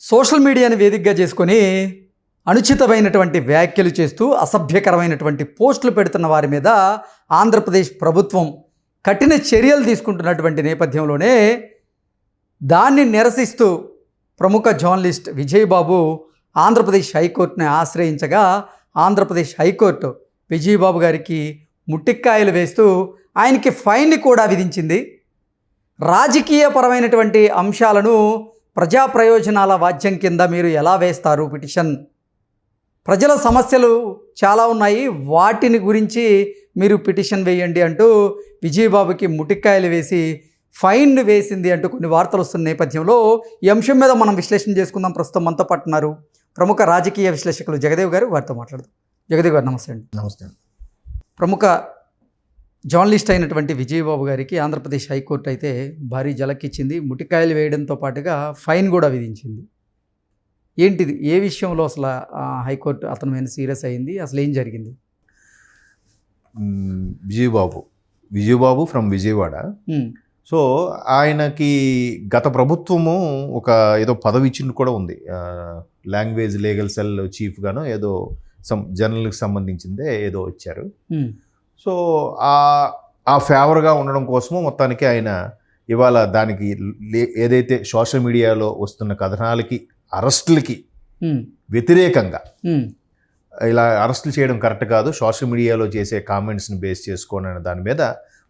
Social మీడియాని వేదికగా చేసుకొని అనుచితమైనటువంటి వ్యాఖ్యలు చేస్తూ అసభ్యకరమైనటువంటి పోస్టులు పెడుతున్న వారి మీద ఆంధ్రప్రదేశ్ ప్రభుత్వం కఠిన చర్యలు తీసుకుంటున్నటువంటి నేపథ్యంలోనే దాన్ని నిరసిస్తూ ప్రముఖ జర్నలిస్ట్ విజయబాబు ఆంధ్రప్రదేశ్ హైకోర్టుని ఆశ్రయించగా ఆంధ్రప్రదేశ్ హైకోర్టు విజయబాబు గారికి ముట్టిక్కాయలు వేస్తూ ఆయనకి ఫైన్ కూడా విధించింది. రాజకీయపరమైనటువంటి అంశాలను ప్రజా ప్రయోజనాల వాద్యం కింద మీరు ఎలా వేస్తారు పిటిషన్? ప్రజల సమస్యలు చాలా ఉన్నాయి. వాటిని గురించి మీరు పిటిషన్ వేయండి అంటూ విజయబాబుకి ముటిక్కాయలు వేసి ఫైన్ వేసింది అంటూ కొన్ని వార్తలు వస్తున్న నేపథ్యంలో ఈ అంశం మీద మనం విశ్లేషణ చేసుకుందాం. ప్రస్తుతం మనతో పట్టున్నారు ప్రముఖ రాజకీయ విశ్లేషకులు జగదేవ్ గారు. వారితో మాట్లాడదాం. జగదేవ్ గారు నమస్తే అండి. నమస్తే. ప్రముఖ జర్నలిస్ట్ అయినటువంటి విజయబాబు గారికి ఆంధ్రప్రదేశ్ హైకోర్టు అయితే భారీ జలకిచ్చింది. ముటికాయలు వేయడంతో పాటుగా ఫైన్ కూడా విధించింది. ఏంటిది? ఏ విషయంలో అసలు హైకోర్టు అతని మీద సీరియస్ అయింది? అసలు ఏం జరిగింది? విజయబాబు. విజయబాబు ఫ్రమ్ విజయవాడ. సో ఆయనకి గత ప్రభుత్వము ఒక ఏదో పదవి ఇచ్చింది కూడా ఉంది. లాంగ్వేజ్ లీగల్ సెల్ చీఫ్గానో ఏదో సమ్ జర్నల్కి సంబంధించిందే ఏదో ఇచ్చారు. సో ఆ ఆ ఫేవర్గా ఉండడం కోసము మొత్తానికి ఆయన ఇవాళ దానికి లే- ఏదైతే సోషల్ మీడియాలో వస్తున్న కథనాలకి అరెస్టులకి వ్యతిరేకంగా ఇలా అరెస్టులు చేయడం కరెక్ట్ కాదు. సోషల్ మీడియాలో చేసే కామెంట్స్ని బేస్ చేసుకోని అనే దాని మీద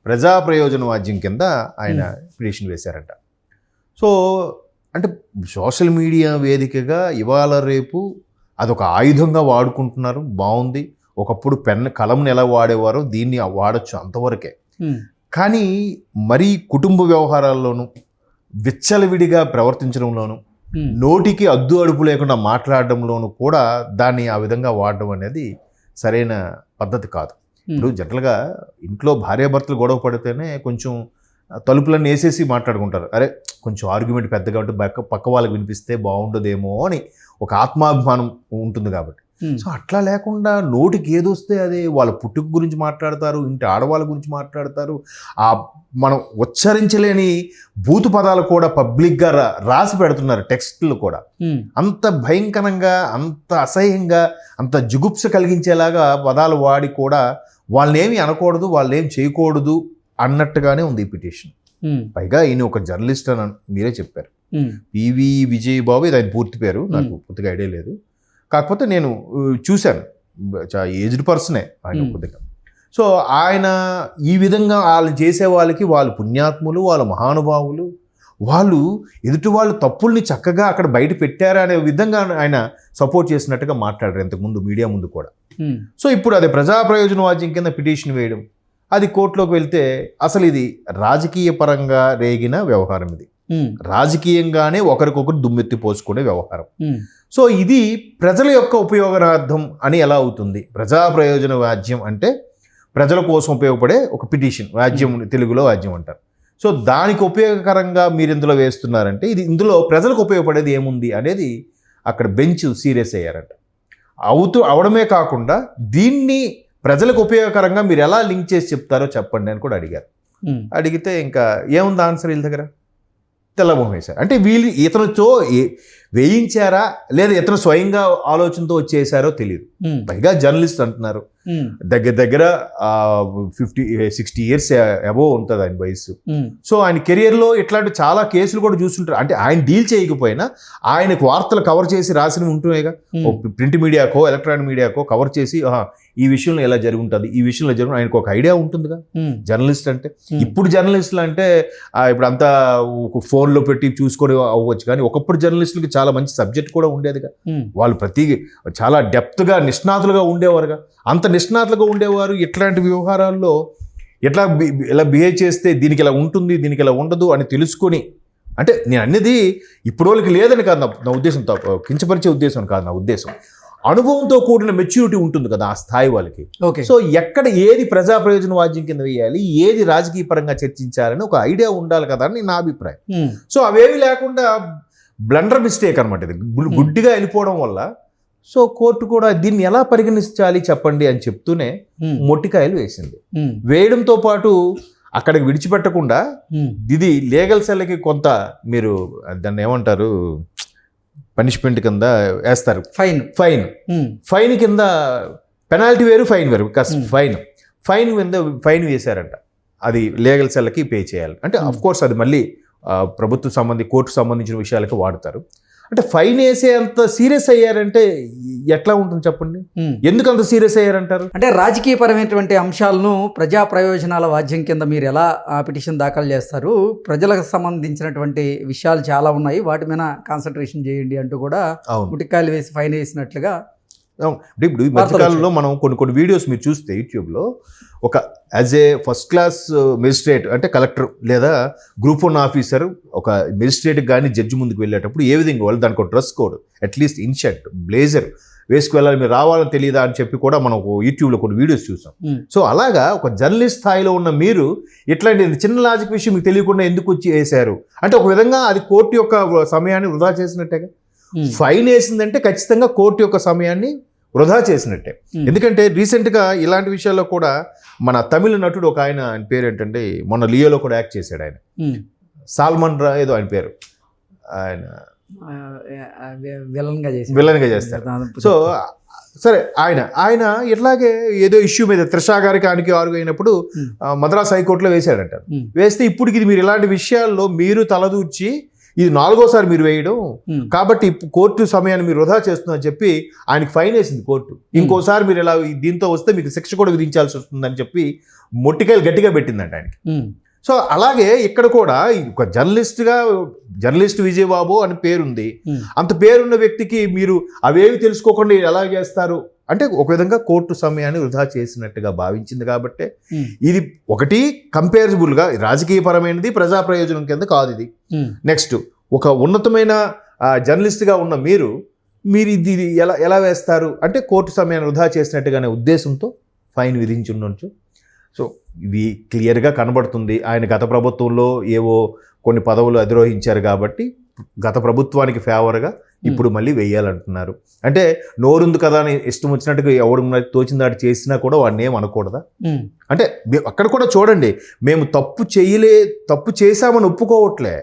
ప్రజా ప్రయోజన వాద్యం కింద ఆయన పిటిషన్ వేశారంట. సో అంటే సోషల్ మీడియా వేదికగా ఇవాళ రేపు అదొక ఆయుధంగా వాడుకుంటున్నారు. బాగుంది ఒకప్పుడు పెన్ కలంని ఎలా వాడేవారో దీన్ని వాడచ్చు అంతవరకే. కానీ మరీ కుటుంబ వ్యవహారాల్లోనూ విచ్చలవిడిగా ప్రవర్తించడంలోనూ నోటికి అద్దు అడుపు లేకుండా మాట్లాడడంలోనూ కూడా దాన్ని ఆ విధంగా వాడడం అనేది సరైన పద్ధతి కాదు. ఇప్పుడు జనరల్గా ఇంట్లో భార్యాభర్తలు గొడవ పడితేనే కొంచెం తలుపులన్నీ వేసేసి మాట్లాడుకుంటారు. అరే కొంచెం ఆర్గ్యుమెంట్ పెద్దగా ఉంటే పక్క పక్క వాళ్ళకి వినిపిస్తే బాగుండదేమో అని ఒక ఆత్మాభిమానం ఉంటుంది కాబట్టి. సో అట్లా లేకుండా నోటికి ఏదొస్తే అదే వాళ్ళ పుట్టుక గురించి మాట్లాడతారు ఇంటి ఆడవాళ్ళ గురించి మాట్లాడతారు. ఆ మనం ఉచ్చరించలేని బూతు పదాలు కూడా పబ్లిక్గా రా రాసి పెడుతున్నారు టెక్స్ట్లు కూడా. ఉమ్, అంత భయంకరంగా అంత అసహ్యంగా అంత జుగుప్స కలిగించేలాగా పదాలు వాడి కూడా వాళ్ళనేమి అనకూడదు వాళ్ళేం చేయకూడదు అన్నట్టుగానే ఉంది ఈ పిటిషన్. ఉమ్, పైగా ఈయన ఒక జర్నలిస్ట్ అని మీరే చెప్పారు. పివి విజయ్ బాబు ఇది ఆయన పూర్తి పేరు నాకు పూర్తిగా ఐడియా లేదు. కాకపోతే నేను చూశాను. ఏజ్డ్ పర్సనే ఆయన. కొద్దిగా. సో ఆయన ఈ విధంగా వాళ్ళు చేసే వాళ్ళకి వాళ్ళు పుణ్యాత్ములు వాళ్ళ మహానుభావులు వాళ్ళు ఎదుటి వాళ్ళు తప్పుల్ని చక్కగా అక్కడ బయట పెట్టారా అనే విధంగా ఆయన సపోర్ట్ చేసినట్టుగా మాట్లాడారు ఇంతకుముందు మీడియా ముందు కూడా. సో ఇప్పుడు అది ప్రజా ప్రయోజన వాద్యం కింద పిటిషన్ వేయడం అది కోర్టులోకి వెళ్తే అసలు ఇది రాజకీయ పరంగా రేగిన వ్యవహారం ఇది. రాజకీయంగానే ఒకరికొకరు దుమ్మెత్తి పోసుకునే వ్యవహారం. సో ఇది ప్రజల యొక్క ఉపయోగార్థం అని ఎలా అవుతుంది? ప్రజా ప్రయోజన వాద్యం అంటే ప్రజల కోసం ఉపయోగపడే ఒక పిటిషన్ వాద్యం తెలుగులో వాద్యం అంటారు. సో దానికి ఉపయోగకరంగా మీరు ఇందులో వేస్తున్నారంటే ఇది ఇందులో ప్రజలకు ఉపయోగపడేది ఏముంది అనేది అక్కడ బెంచ్ సీరియస్ అయ్యారంట. అవుతూ అవడమే కాకుండా దీన్ని ప్రజలకు ఉపయోగకరంగా మీరు ఎలా లింక్ చేసి చెప్తారో చెప్పండి అని కూడా అడిగారు. అడిగితే ఇంకా ఏముంది ఆన్సర్ వీళ్ళ దగ్గర? తెల్లమొహం వేశారు. అంటే వీళ్ళు ఇతనితో వేయించారా లేదా ఇతను స్వయంగా ఆలోచనతో వచ్చేసారో తెలియదు పైగా జర్నలిస్ట్ అంటున్నారు. దగ్గర దగ్గర ఫిఫ్టీ సిక్స్టీ ఇయర్స్ అబోవ్ ఉంటుంది ఆయన వయసు ఉమ్, సో ఆయన కెరియర్లో ఇట్లాంటి చాలా కేసులు కూడా చూస్తుంటారు. అంటే ఆయన డీల్ చేయకపోయినా ఆయనకు వార్తలు కవర్ చేసి రాసినవి ఉంటున్నాయిగా. ఉమ్, ప్రింట్ మీడియాకో ఎలక్ట్రానిక్ మీడియాకో కవర్ చేసి ఈ విషయంలో ఎలా జరుగుంటుంది ఈ విషయంలో జరుగు ఆయనకు ఒక ఐడియా ఉంటుందిగా. జర్నలిస్ట్ అంటే. ఇప్పుడు జర్నలిస్టులు అంటే ఇప్పుడు అంతా ఫోన్లో పెట్టి చూసుకొని అవ్వచ్చు కానీ ఒకప్పుడు జర్నలిస్టులకి చాలా మంచి సబ్జెక్ట్ కూడా ఉండేదిగా. వాళ్ళు ప్రతి చాలా డెప్త్గా నిష్ణాతులుగా ఉండేవారుగా. అంత నిష్ణాతులుగా ఉండేవారు ఇట్లాంటి వ్యవహారాల్లో ఎట్లా ఇలా బిహేవ్ చేస్తే దీనికి ఇలా ఉంటుంది దీనికి ఇలా ఉండదు అని తెలుసుకొని అంటే నేను అన్నది ఇప్పుడు వాళ్ళకి లేదని కాదు నా నా ఉద్దేశం కించపరిచే ఉద్దేశం కాదు నా ఉద్దేశం. అనుభవంతో కూడిన మెచ్యూరిటీ ఉంటుంది కదా ఆ స్థాయి వాళ్ళకి. ఓకే. సో ఎక్కడ ఏది ప్రజా ప్రయోజన వాద్యం కింద వేయాలి ఏది రాజకీయ పరంగా చర్చించాలని ఒక ఐడియా ఉండాలి కదా అని నా అభిప్రాయం. సో అవేవి లేకుండా బ్లండర్ మిస్టేక్ అనమాట ఇది. గుడ్డిగా వెళ్ళిపోవడం వల్ల సో కోర్టు కూడా దీన్ని ఎలా పరిగణించాలి చెప్పండి అని చెప్తూనే మొట్టికాయలు వేసింది. వేయడంతో పాటు అక్కడికి విడిచిపెట్టకుండా ఇది లీగల్ సెల్కి కొంత మీరు దాన్ని ఏమంటారు పనిష్మెంట్ కింద వేస్తారు. ఫైన్. ఫైన్. ఫైన్ కింద పెనాల్టీ వేరు ఫైన్ వేరు. కస్. ఫైన్. ఫైన్ కింద ఫైన్ వేశారంట. అది లీగల్ సెల్కి పే చేయాలి. అంటే. అఫ్ కోర్స్ అది మళ్ళీ ప్రభుత్వ సంబంధి కోర్టు సంబంధించిన విషయాలకు వాడతారు. అంటే ఫైన్ వేసే అంత సీరియస్ అయ్యారంటే ఎట్లా ఉంటుంది చెప్పండి. ఎందుకు అంత సీరియస్ అయ్యారంటారు? అంటే రాజకీయపరమైనటువంటి అంశాలను ప్రజా ప్రయోజనాల వాద్యం కింద మీరు ఎలా ఆ పిటిషన్ దాఖలు చేస్తారు? ప్రజలకు సంబంధించినటువంటి విషయాలు చాలా ఉన్నాయి. వాటి మీద కాన్సన్ట్రేషన్ చేయండి అంటూ కూడా ముటికాయలు వేసి ఫైన్ వేసినట్లుగా ఇప్పుడు ఈ మధ్యకాలంలో మనం కొన్ని కొన్ని వీడియోస్ మీరు చూస్తే యూట్యూబ్లో ఒక as a first class magistrate అంటే కలెక్టర్ లేదా గ్రూప్ వన్ ఆఫీసర్ ఒక మెజిస్ట్రేట్ కానీ జడ్జి ముందుకు వెళ్ళేటప్పుడు ఏ విధంగా వాళ్ళు దానికి ఒక dress code at least in shirt blazer వేసుకు వెళ్ళాలి మీరు రావాలని తెలియదా అని చెప్పి కూడా మనం యూట్యూబ్లో కొన్ని వీడియోస్ చూసాం. సో అలాగా ఒక జర్నలిస్ట్ స్థాయిలో ఉన్న మీరు ఇట్లాంటి చిన్న లాజిక్ విషయం మీకు తెలియకుండా ఎందుకు వచ్చి వేశారు? అంటే ఒక విధంగా అది కోర్టు యొక్క సమయాన్ని వృధా చేసినట్టేగా? ఫైన్ వేసిందంటే ఖచ్చితంగా కోర్టు యొక్క సమయాన్ని వృధా చేసినట్టే. ఎందుకంటే రీసెంట్గా ఇలాంటి విషయాల్లో కూడా మన తమిళ నటుడు ఒక ఆయన ఆయన పేరు ఏంటంటే మొన్న లియోలో కూడా యాక్ట్ చేశాడు ఆయన. సాల్మన్ రా ఏదో ఆయన పేరు ఆయన విలన్గా చేసి విలన్గా చేస్తారు. సో సరే ఆయన ఆయన ఇట్లాగే ఏదో ఇష్యూ మీద త్రిషా గారికి ఆయనకి ఆరుగు అయినప్పుడు మద్రాస్ హైకోర్టులో వేశాడంట. వేస్తే ఇప్పుడు ఇది మీరు ఇలాంటి విషయాల్లో మీరు తలదూర్చి ఇది నాలుగోసారి మీరు వేయడం కాబట్టి కోర్టు సమయాన్ని మీరు వృధా చేస్తున్నారని చెప్పి ఆయనకి ఫైన్ వేసింది కోర్టు. ఇంకోసారి మీరు ఇలా దీంతో వస్తే మీకు శిక్ష కూడా విధించాల్సి వస్తుందని చెప్పి మొట్టికాయలు గట్టిగా పెట్టిందంట ఆయనకి. సో అలాగే ఇక్కడ కూడా ఒక జర్నలిస్ట్గా జర్నలిస్ట్ విజయబాబు అని పేరుంది. అంత పేరున్న వ్యక్తికి మీరు అవేవి తెలుసుకోకుండా ఎలా చేస్తారు? అంటే ఒక విధంగా కోర్టు సమయాన్ని వృధా చేసినట్టుగా భావించింది కాబట్టి ఉమ్, ఇది ఒకటి కంపేరబుల్గా రాజకీయపరమైనది ప్రజా ప్రయోజనం కింద కాదు ఇది. ఉమ్, నెక్స్ట్ ఒక ఉన్నతమైన జర్నలిస్ట్గా ఉన్న మీరు మీరు ఇది ఇది ఎలా ఎలా వేస్తారు? అంటే కోర్టు సమయాన్ని వృధా చేసినట్టుగానే ఉద్దేశంతో ఫైన్ విధించి ఉండొచ్చు. సో ఇవి క్లియర్గా కనబడుతుంది. ఆయన గత ప్రభుత్వంలో ఏవో కొన్ని పదవులు అధిరోహించారు కాబట్టి గత ప్రభుత్వానికి ఫేవర్గా ఇప్పుడు మళ్ళీ వెయ్యాలంటున్నారు అంటే నోరుంది కదా అని ఇష్టం వచ్చినట్టుగా ఎవడు తోచిన దాటి చేసినా కూడా వాడిని ఏం అనకూడదా? అంటే అక్కడ కూడా చూడండి మేము తప్పు చేయలే తప్పు చేశామని ఒప్పుకోవట్లే.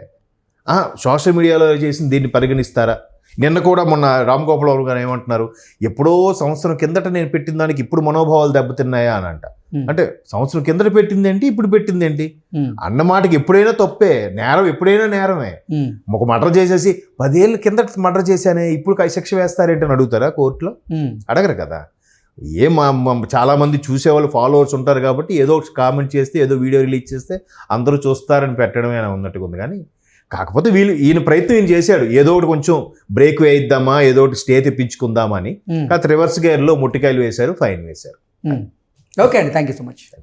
సోషల్ మీడియాలో చేసిన దీన్ని పరిగణిస్తారా? నిన్న కూడా మొన్న రామ్ గోపాల్ వర్మ గారు ఏమంటున్నారు? ఎప్పుడో సంవత్సరం కిందట నేను పెట్టిన దానికి ఇప్పుడు మనోభావాలు దెబ్బతిన్నాయా అని అంట. అంటే సంవత్సరం కిందట పెట్టింది ఏంటి? ఇప్పుడు పెట్టింది ఏంటి? ఉమ్, అన్న మాటకి ఎప్పుడైనా తప్పే. నేరం ఎప్పుడైనా నేరమే. ఒక మర్డర్ చేసేసి పదేళ్ళ కిందట మర్డర్ చేశానే ఇప్పుడు కై శిక్ష వేస్తారేంటి అని అడుగుతారా కోర్టులో? అడగరు కదా. ఏ మా మా- చాలా మంది చూసేవాళ్ళు ఫాలోవర్స్ ఉంటారు కాబట్టి ఏదో ఒకటి కామెంట్ చేస్తే ఏదో వీడియో రిలీజ్ చేస్తే అందరూ చూస్తారని పెట్టడమే ఉన్నట్టుగా ఉంది. కానీ కాకపోతే వీళ్ళు ఈయన ప్రయత్నం ఈయన చేశాడు. ఏదో ఒకటి కొంచెం బ్రేక్ వేయిద్దామా ఏదో ఒకటి స్టే తెప్పించుకుందామా అని. ఉమ్. కాకపోతే రివర్స్ గేర్లో ముట్టికాయలు వేశారు ఫైన్ వేశారు. ఓకే అండి. Thank you so much